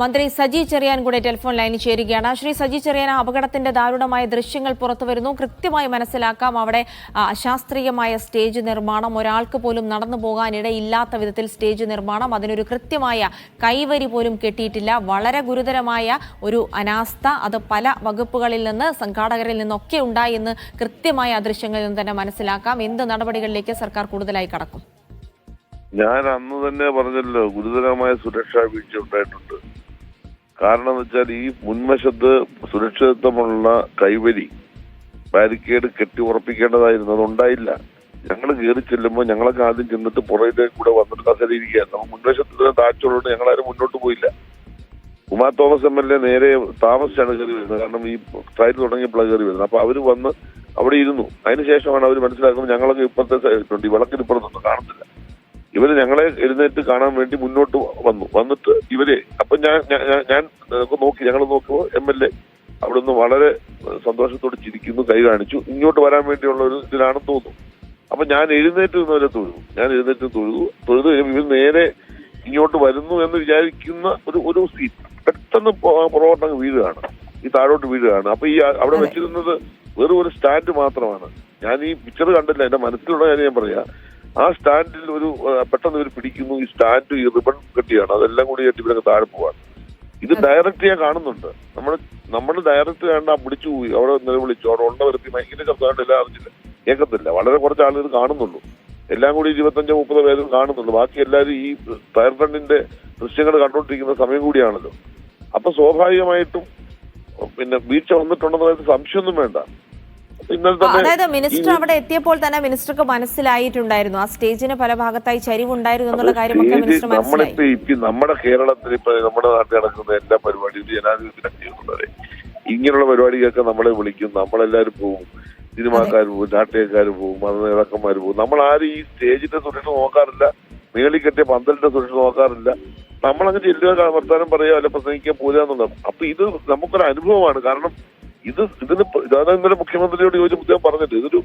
മന്ത്രി സജി ചെറിയാൻ കൂടെ ടെലിഫോൺ ലൈനിൽ ചേരുകയാണ്. ശ്രീ സജി ചെറിയാൻ അപകടത്തിന്റെ ദാരുണമായ ദൃശ്യങ്ങൾ പുറത്തു വരുന്നു. കൃത്യമായി മനസ്സിലാക്കാം അവിടെ അശാസ്ത്രീയമായ സ്റ്റേജ് നിർമ്മാണം. ഒരാൾക്ക് പോലും നടന്നു പോകാനിടയില്ലാത്ത വിധത്തിൽ സ്റ്റേജ് നിർമ്മാണം. അതിനൊരു കൃത്യമായ കൈവരി പോലും കെട്ടിയിട്ടില്ല. വളരെ ഗുരുതരമായ ഒരു അനാസ്ഥ. അത് പല വകുപ്പുകളിൽ നിന്ന് സംഘാടകരിൽ നിന്നൊക്കെ ഉണ്ടായി എന്ന് കൃത്യമായ ദൃശ്യങ്ങളിൽ നിന്ന് തന്നെ മനസ്സിലാക്കാം. എന്ത് നടപടികളിലേക്ക് സർക്കാർ കൂടുതലായി കടക്കും? ഞാൻ അന്ന് തന്നെ പറഞ്ഞല്ലോ ഗുരുതരമായ സുരക്ഷാ വീഴ്ച ഉണ്ടായിട്ടുണ്ട്. കാരണം എന്ന് വെച്ചാൽ ഈ മുൻവശത്ത് സുരക്ഷിതത്വമുള്ള കൈവരി ബാരിക്കേഡ് കെട്ടി ഉറപ്പിക്കേണ്ടതായിരുന്നു. അതുണ്ടായില്ല. ഞങ്ങൾ കയറി ചെല്ലുമ്പോൾ ഞങ്ങളൊക്കെ ആദ്യം ചെന്നിട്ട് പുറകിലേക്ക് കൂടെ വന്നിട്ട് കസേരയിരിക്കുക. നമ്മൾ മുൻവശത്ത് താഴ്ചയുള്ളതുകൊണ്ട് ഞങ്ങളാരും മുന്നോട്ട് പോയില്ല. Uma Thomas M L A നേരെ താമസിച്ചാണ് കയറി വരുന്നത്. കാരണം ഈ ട്രയൽ തുടങ്ങിയപ്പോൾ കയറി വരുന്നത്. അപ്പൊ അവർ വന്ന് അവിടെ ഇരുന്നു. അതിനുശേഷമാണ് അവർ മനസ്സിലാക്കുന്നത് ഞങ്ങളൊക്കെ ഇപ്പുറത്തെ സൈഡിലുണ്ട് ഈ വിളക്കിന് ഇപ്പുറത്തൊന്നും കാണുന്നില്ല ഇവർ ഞങ്ങളെ എഴുന്നേറ്റ് കാണാൻ വേണ്ടി മുന്നോട്ട് വന്നു. വന്നിട്ട് ഇവരെ അപ്പൊ ഞാൻ ഞാൻ- നോക്കി ഞങ്ങൾ നോക്കുമ്പോൾ എം എൽ എ അവിടുന്ന് വളരെ സന്തോഷത്തോടെ ചിരിക്കുന്നു കൈ കാണിച്ചു. ഇങ്ങോട്ട് വരാൻ വേണ്ടിയുള്ള ഒരു ഇതിലാണെന്ന് തോന്നുന്നു. അപ്പൊ ഞാൻ എഴുന്നേറ്റ് നിന്നവരെ തൊഴുതു. ഞാൻ എഴുന്നേറ്റ് തൊഴുതു. തൊഴുതു ഇവർ നേരെ ഇങ്ങോട്ട് വരുന്നു എന്ന് വിചാരിക്കുന്ന ഒരു ഒരു സീറ്റ് പെട്ടെന്ന് പൊ- പുറകോട്ട് അങ്ങ് വീഴുകയാണ്. ഈ താഴോട്ട് വീഴുകയാണ്. അപ്പൊ ഈ അവിടെ വെച്ചിരുന്നത് വെറും ഒരു സ്റ്റാൻഡ് മാത്രമാണ്. ഞാൻ ഈ പിക്ചർ കണ്ടില്ല. എന്റെ മനസ്സിലുള്ള കാര്യം ഞാൻ പറയാ. ആ സ്റ്റാൻഡിൽ ഒരു പെട്ടെന്ന് ഇവർ പിടിക്കുന്നു. ഈ സ്റ്റാൻഡ് ഈ റിബൺ കെട്ടിയാണ്. അതെല്ലാം കൂടി കെട്ടി ഇവരൊക്കെ താഴെ പോവാണ്. ഇത് ഡയറക്റ്റ് ഞാൻ കാണുന്നുണ്ട്. നമ്മൾ നമ്മൾ ഡയറക്റ്റ് വേണ്ട പിടിച്ചു പോയി. അവിടെ നിലവിളിച്ചു അവിടെ ഉണ്ടവർക്ക് ഭയങ്കര ശബ്ദമായിട്ട് എല്ലാം അറിഞ്ഞില്ല. കേൾക്കത്തില്ല. വളരെ കുറച്ച് ആളുകൾ കാണുന്നുള്ളൂ. എല്ലാം കൂടി ഇരുപത്തഞ്ചോ മുപ്പതോ പേരും കാണുന്നുള്ളൂ. ബാക്കി എല്ലാവരും ഈ ഫയർ ഫണ്ടിന്റെ ദൃശ്യങ്ങൾ കണ്ടുകൊണ്ടിരിക്കുന്ന സമയം കൂടിയാണല്ലോ. അപ്പൊ സ്വാഭാവികമായിട്ടും പിന്നെ വീഴ്ച വന്നിട്ടുണ്ടെന്നുള്ള സംശയമൊന്നും വേണ്ട. അതായത് മിനിസ്റ്റർ അവിടെ എത്തിയപ്പോൾ തന്നെ മിനിസ്റ്റർക്ക് മനസ്സിലായിട്ടുണ്ടായിരുന്നു. ആ സ്റ്റേജിന് പല ഭാഗത്തായി ചരിവുണ്ടായിരുന്നു എന്നുള്ള കാര്യമൊക്കെ മിനിസ്റ്റർ നമ്മളിപ്പോ നമ്മുടെ കേരളത്തിൽ ഇപ്പൊ നമ്മുടെ നാട്ടിൽ നടക്കുന്ന എല്ലാ പരിപാടിയും ജനാധിപത്യം ചെയ്യുന്നത് ഇങ്ങനെയുള്ള പരിപാടിക്കൊക്കെ നമ്മളെ വിളിക്കും. നമ്മളെല്ലാരും പോകും സിനിമാക്കാർ പോകും രാഷ്ട്രീയക്കാർ പോകും മത നേതാക്കന്മാർ പോകും നമ്മൾ ആരും ഈ സ്റ്റേജിന്റെ സുരക്ഷ നോക്കാറില്ല. മേളിൽ കെട്ടിയ പന്തലിന്റെ സുരക്ഷ നോക്കാറില്ല. നമ്മളങ്ങ് ചെല്ലുക വർത്താനം പറയുക അല്ല പ്രസംഗിക്കാൻ പോരുക എന്നുള്ളത്. അപ്പൊ ഇത് നമുക്കൊരു അനുഭവമാണ്. കാരണം ഇത് ഇതിന് ഞാൻ ഇതാണ് ഇന്നലെ മുഖ്യമന്ത്രിയോട് ചോദിച്ചപ്പോൾ അദ്ദേഹം പറഞ്ഞിട്ട് ഇതൊരു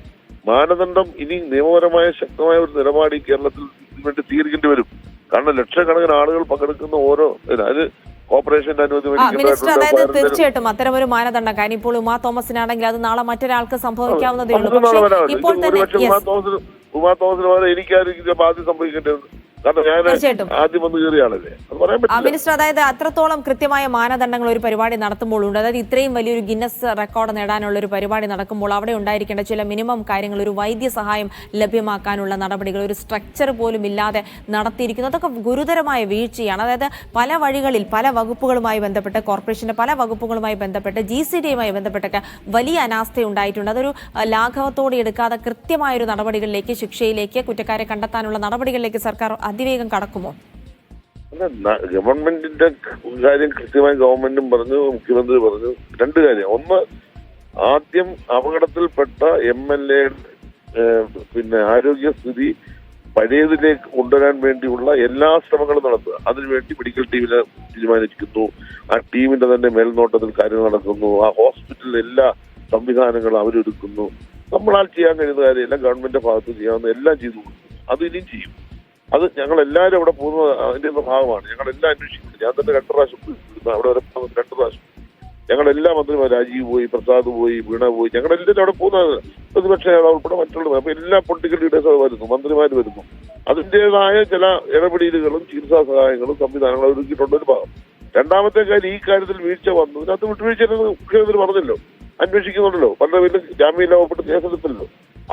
മാനദണ്ഡം ഇനി നിയമപരമായ ശക്തമായ ഒരു നിലപാട് ഈ കേരളത്തിൽ വേണ്ടി സ്വീകരിക്കേണ്ടി വരും. കാരണം ലക്ഷക്കണക്കിന് ആളുകൾ പങ്കെടുക്കുന്ന ഓരോ അതായത് കോർപ്പറേഷന്റെ മിനിസ്റ്റർ അതായത് തീർച്ചയായിട്ടും അത്തരം ഒരു മാനദണ്ഡം. കാരണം ഇപ്പോൾ ഉമാ തോമസിനാണെങ്കിൽ അത് നാളെ മറ്റൊരാൾക്ക് സംഭവിക്കാവുന്നതേ ഉള്ളൂ. പക്ഷേ ഇപ്പോൾ തന്നെ ഉമാ തോമസിന് ഉമാ തോമസിന് ഇതിപ്പോ ആദ്യം സംഭവിക്കേണ്ടത് കാരണം. ആദ്യം വന്ന് കയറിയാണല്ലേ. അത് പറയാൻ പറ്റില്ല. മിനിസ്റ്റർ അതായത് അത്രത്തോളം കൃത്യമായ മാനദണ്ഡങ്ങൾ ഒരു പരിപാടി നടത്തുമ്പോൾ ഉണ്ട്. അതായത് ഇത്രയും വലിയൊരു ഗിന്നസ് റെക്കോർഡ് നേടാനുള്ള ഒരു പരിപാടി നടക്കുമ്പോൾ അവിടെ ഉണ്ടായിരിക്കേണ്ട ചില മിനിമം കാര്യങ്ങൾ ഒരു വൈദ്യ സഹായം ലഭ്യമാക്കാനുള്ള നടപടികൾ ഒരു സ്ട്രക്ചർ പോലും ഇല്ലാതെ നടത്തിയിരിക്കുന്നു. അതൊക്കെ ഗുരുതരമായ വീഴ്ചയാണ്. അതായത് പല വഴികളിൽ പല വകുപ്പുകളുമായി ബന്ധപ്പെട്ട് കോർപ്പറേഷന്റെ പല വകുപ്പുകളുമായി ബന്ധപ്പെട്ട് ജി സി ഡിയുമായി ബന്ധപ്പെട്ടൊക്കെ വലിയ അനാസ്ഥ ഉണ്ടായിട്ടുണ്ട്. അതൊരു ലാഘവത്തോടെ എടുക്കാതെ കൃത്യമായ ഒരു നടപടികളിലേക്ക് ശിക്ഷയിലേക്ക് കുറ്റക്കാരെ കണ്ടെത്താനുള്ള നടപടികളിലേക്ക് സർക്കാർ അതിവേഗം കടക്കുമോ? ഗവൺമെന്റിന്റെ കാര്യം കൃത്യമായി ഗവൺമെന്റും പറഞ്ഞു മുഖ്യമന്ത്രി പറഞ്ഞു. രണ്ട് കാര്യം. ഒന്ന് ആദ്യം അപകടത്തിൽപ്പെട്ട എം എൽ എ പിന്നെ ആരോഗ്യസ്ഥിതി പഴയതിലേക്ക് കൊണ്ടുവരാൻ വേണ്ടിയുള്ള എല്ലാ ശ്രമങ്ങളും നടത്തുക. അതിനുവേണ്ടി മെഡിക്കൽ ടീമിനെ തീരുമാനിക്കുന്നു. ആ ടീമിന്റെ തന്നെ മേൽനോട്ടത്തിൽ കാര്യങ്ങൾ നടക്കുന്നു. ആ ഹോസ്പിറ്റലിലെ എല്ലാ സംവിധാനങ്ങളും അവരൊരുക്കുന്നു. നമ്മളാൽ ചെയ്യാൻ കഴിയുന്ന കാര്യമെല്ലാം ഗവൺമെന്റിന്റെ ഭാഗത്ത് ചെയ്യാവുന്ന എല്ലാം ചെയ്തു കൊടുക്കുന്നു അത് ഇനിയും ചെയ്യും. അത് ഞങ്ങൾ എല്ലാവരും അവിടെ പോകുന്നത് അതിന്റെ ഒരു ഭാഗമാണ്. ഞങ്ങൾ എല്ലാം അന്വേഷിക്കുന്നു. ഞാൻ തന്നെ രണ്ട് പ്രാവശ്യം. അവിടെ വരെ രണ്ടു പ്രാവശ്യം. ഞങ്ങൾ എല്ലാ മന്ത്രിമാർ രാജീവ് പോയി പ്രസാദ് പോയി വീണ പോയി. ഞങ്ങൾ എല്ലാവരും അവിടെ പോകുന്നത് പ്രതിപക്ഷ നേതാവ് ഉൾപ്പെടെ മറ്റുള്ളവർ. അപ്പൊ എല്ലാ പൊളിറ്റിക്കൽ ലീഡേഴ്സ് വരുന്നു. മന്ത്രിമാർ വരുന്നു. അതിന്റേതായ ചില ഇടപെടലുകളും ചികിത്സാ സഹായങ്ങളും സംവിധാനങ്ങളും ഒരുക്കിയിട്ടുള്ള ഒരു ഭാഗം. രണ്ടാമത്തെ കാര്യം ഈ കാര്യത്തിൽ വീഴ്ച വന്നു. അത് വിട്ടുവീഴ്ച മുഖ്യമന്ത്രി പറഞ്ഞല്ലോ. അന്വേഷിക്കുന്നുണ്ടല്ലോ. പല വലിയ ജാമ്യം ലോകപ്പെട്ട് കേസെടുത്തല്ലോ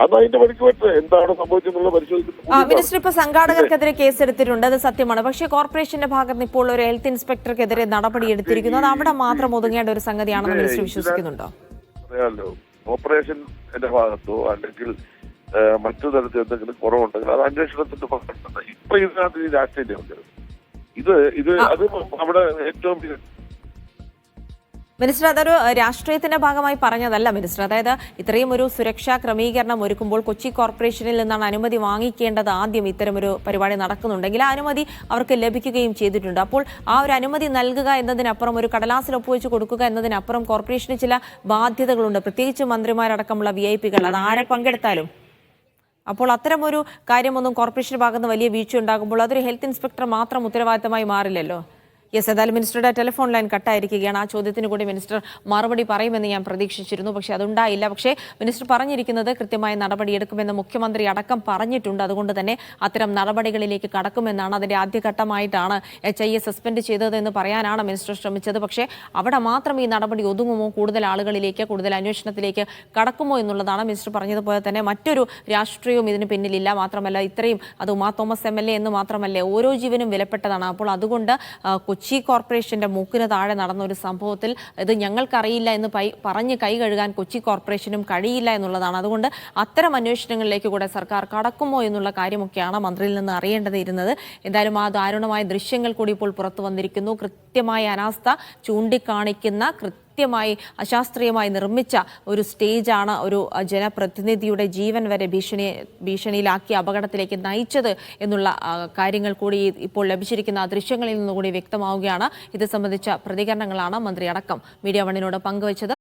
അത് അതിന്റെ വഴിക്ക് എന്താണ് സംഭവിച്ചെന്നുള്ള ആ പരിശോധിക്കുന്നു മിനിസ്റ്റർ ഇപ്പൊ സംഘാടകർക്കെതിരെ കേസെടുത്തിട്ടുണ്ട്. അത് സത്യമാണ്. പക്ഷേ കോർപ്പറേഷന്റെ ഭാഗത്ത് ഇപ്പോൾ ഒരു ഹെൽത്ത് ഇൻസ്പെക്ടർക്കെതിരെ നടപടി എടുത്തിരിക്കുന്നു. അത് അവിടെ മാത്രം ഒതുങ്ങേണ്ട ഒരു സംഗതിയാണെന്ന് മിനിസ്റ്റർ വിശ്വസിക്കുന്നുണ്ടോ? അറിയാമല്ലോ കോർപ്പറേഷന്റെ ഭാഗത്തോ അല്ലെങ്കിൽ മറ്റു തരത്തിൽ എന്തെങ്കിലും കുറവുണ്ടെങ്കിൽ അത് അന്വേഷണത്തിന്റെ ഭാഗത്തുണ്ട് ഇപ്പൊ ഇതിനകത്ത് രാഷ്ട്രീയം ഇത് ഇത് അത് അവിടെ ഏറ്റവും മിനിസ്റ്റർ അതൊരു രാഷ്ട്രീയത്തിന്റെ ഭാഗമായി പറഞ്ഞതല്ല മിനിസ്റ്റർ. അതായത് ഇത്രയും ഒരു സുരക്ഷാ ക്രമീകരണം ഒരുക്കുമ്പോൾ കൊച്ചി കോർപ്പറേഷനിൽ നിന്നാണ് അനുമതി വാങ്ങിക്കേണ്ടത് ആദ്യം ഇത്തരം ഒരു പരിപാടി നടക്കുന്നുണ്ടെങ്കിൽ ആ അനുമതി അവർക്ക് ലഭിക്കുകയും ചെയ്തിട്ടുണ്ട്. അപ്പോൾ ആ ഒരു അനുമതി നൽകുക എന്നതിനപ്പുറം ഒരു കടലാസിൽ ഒപ്പുവെച്ച് കൊടുക്കുക എന്നതിനപ്പുറം കോർപ്പറേഷന് ചില ബാധ്യതകളുണ്ട്. പ്രത്യേകിച്ച് മന്ത്രിമാരടക്കമുള്ള വി ഐ പികൾ അത് ആരെ പങ്കെടുത്താലും. അപ്പോൾ അത്തരമൊരു കാര്യമൊന്നും കോർപ്പറേഷൻ ഭാഗത്ത് വലിയ വീഴ്ച ഉണ്ടാകുമ്പോൾ അതൊരു ഹെൽത്ത് ഇൻസ്പെക്ടർ മാത്രം ഉത്തരവാദിത്തമായി മാറില്ലല്ലോ. യെസ് ഏതായാലും മിനിസ്റ്ററുടെ ടെലിഫോൺ ലൈൻ കട്ടായിരിക്കുകയാണ്. ആ ചോദ്യത്തിന് കൂടി മിനിസ്റ്റർ മറുപടി പറയുമെന്ന് ഞാൻ പ്രതീക്ഷിച്ചിരുന്നു. പക്ഷേ അതുണ്ടായില്ല. പക്ഷേ മിനിസ്റ്റർ പറഞ്ഞിരിക്കുന്നത് കൃത്യമായ നടപടിയെടുക്കുമെന്ന് മുഖ്യമന്ത്രി അടക്കം പറഞ്ഞിട്ടുണ്ട്. അതുകൊണ്ട് തന്നെ അത്തരം നടപടികളിലേക്ക് കടക്കുമെന്നാണ് അതിന്റെ ആദ്യഘട്ടമായിട്ടാണ് എച്ച് ഐ എ സസ്പെൻഡ് ചെയ്തതെന്ന് പറയാനാണ് മിനിസ്റ്റർ ശ്രമിച്ചത്. പക്ഷേ അവിടെ മാത്രം ഈ നടപടി ഒതുങ്ങുമോ? കൂടുതൽ ആളുകളിലേക്ക് കൂടുതൽ അന്വേഷണത്തിലേക്ക് കടക്കുമോ എന്നുള്ളതാണ് മിനിസ്റ്റർ പറഞ്ഞതുപോലെ തന്നെ മറ്റൊരു രാഷ്ട്രീയവും ഇതിന് പിന്നിലില്ല. മാത്രമല്ല ഇത്രയും അത് Uma Thomas M L A എന്ന് മാത്രമല്ല ഓരോ ജീവനും വിലപ്പെട്ടതാണ്. അപ്പോൾ അതുകൊണ്ട് ആ, കൊച്ചി കോർപ്പറേഷന്റെ മൂക്കിന് താഴെ നടന്ന ഒരു സംഭവത്തിൽ ഇത് ഞങ്ങൾക്കറിയില്ല എന്ന് പറഞ്ഞ് കൈ കഴുകാൻ കൊച്ചി കോർപ്പറേഷനും കഴിയില്ല എന്നുള്ളതാണ്. അതുകൊണ്ട് അത്തരം അന്വേഷണങ്ങളിലേക്ക് കൂടെ സർക്കാർ കടക്കുമോ എന്നുള്ള കാര്യമൊക്കെയാണ് മന്ത്രിയിൽ നിന്ന് അറിയേണ്ടതിരുന്നത് എന്തായാലും ആ ദാരുണമായ ദൃശ്യങ്ങൾ കൂടി ഇപ്പോൾ പുറത്തു വന്നിരിക്കുന്നു. കൃത്യമായ അനാസ്ഥ ചൂണ്ടിക്കാണിക്കുന്ന കൃത്യമായി അശാസ്ത്രീയമായി നിർമ്മിച്ച ഒരു സ്റ്റേജാണ് ഒരു ജനപ്രതിനിധിയുടെ ജീവൻ വരെ ഭീഷണി ഭീഷണിയിലാക്കി അപകടത്തിലേക്ക് നയിച്ചത് എന്നുള്ള കാര്യങ്ങൾ കൂടി ഇപ്പോൾ ലഭിച്ചിരിക്കുന്ന ദൃശ്യങ്ങളിൽ നിന്നുകൂടി വ്യക്തമാവുകയാണ്. ഇത് സംബന്ധിച്ച പ്രതികരണങ്ങളാണ് മന്ത്രി അടക്കം മീഡിയ വണ്ണിനോട് പങ്കുവച്ചത്.